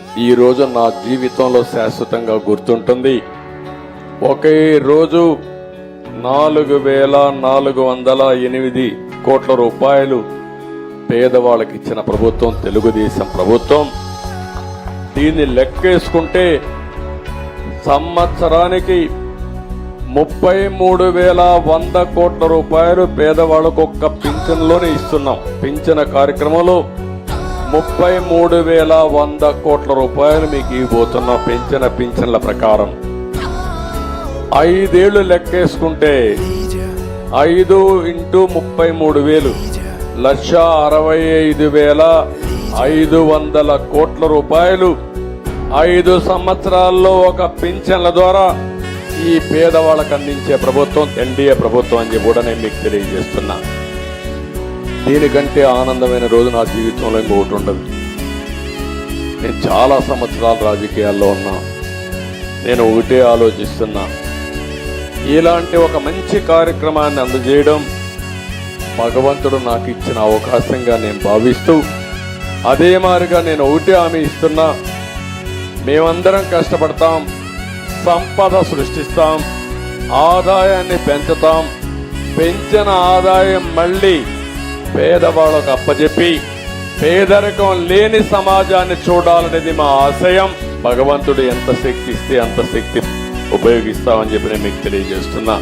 ఈరోజు నా జీవితంలో శాశ్వతంగా గుర్తుంటుంది. ఒకే రోజు నాలుగు వేల నాలుగు వందల ఎనిమిది కోట్ల రూపాయలు పేదవాళ్ళకి ఇచ్చిన ప్రభుత్వం తెలుగుదేశం ప్రభుత్వం. దీన్ని లెక్కేసుకుంటే సంవత్సరానికి ముప్పై మూడు వేల వంద కోట్ల రూపాయలు పేదవాళ్ళకు ఒక్క పింఛన్లోనే ఇస్తున్నాం. పింఛన కార్యక్రమంలో ముప్పై మూడు వేల వంద కోట్ల రూపాయలు మీకు ఇవ్వబోతున్న పెంచిన పింఛన్ల ప్రకారం. ఐదేళ్ళు లెక్కేసుకుంటే ఐదు ఇంటూ ముప్పై మూడు వేలు. లక్ష అరవై ఐదు వేల ఐదు వందల కోట్ల రూపాయలు. ఐదు సంవత్సరాల్లో ఒక పింఛన్ల ద్వారా ఈ పేదవాళ్ళకు అందించే ప్రభుత్వం ఎన్డీఏ ప్రభుత్వం అని కూడా నేను మీకు తెలియజేస్తున్నాను దీనికంటే ఆనందమైన రోజు నా జీవితంలో ఇంకొకటి ఉండదు. నేను చాలా సంవత్సరాలు రాజకీయాల్లో ఉన్నా. నేను ఒకటే ఆలోచిస్తున్నా. ఇలాంటి ఒక మంచి కార్యక్రమాన్ని అందజేయడం భగవంతుడు నాకు ఇచ్చిన అవకాశంగా నేను భావిస్తూ అదే మారిగా నేను ఒకటే హామీ ఇస్తున్నా. మేమందరం కష్టపడతాం సంపద సృష్టిస్తాం ఆదాయాన్ని పెంచుతాం పెంచిన ఆదాయం మళ్ళీ పేదవాళ్ళకు అప్పచెప్పి పేదరికం లేని సమాజాన్ని చూడాలనేది మా ఆశయం. భగవంతుడు ఎంత శక్తి ఇస్తే అంత శక్తి ఉపయోగిస్తామని చెప్పి నేను మీకు తెలియజేస్తున్నా.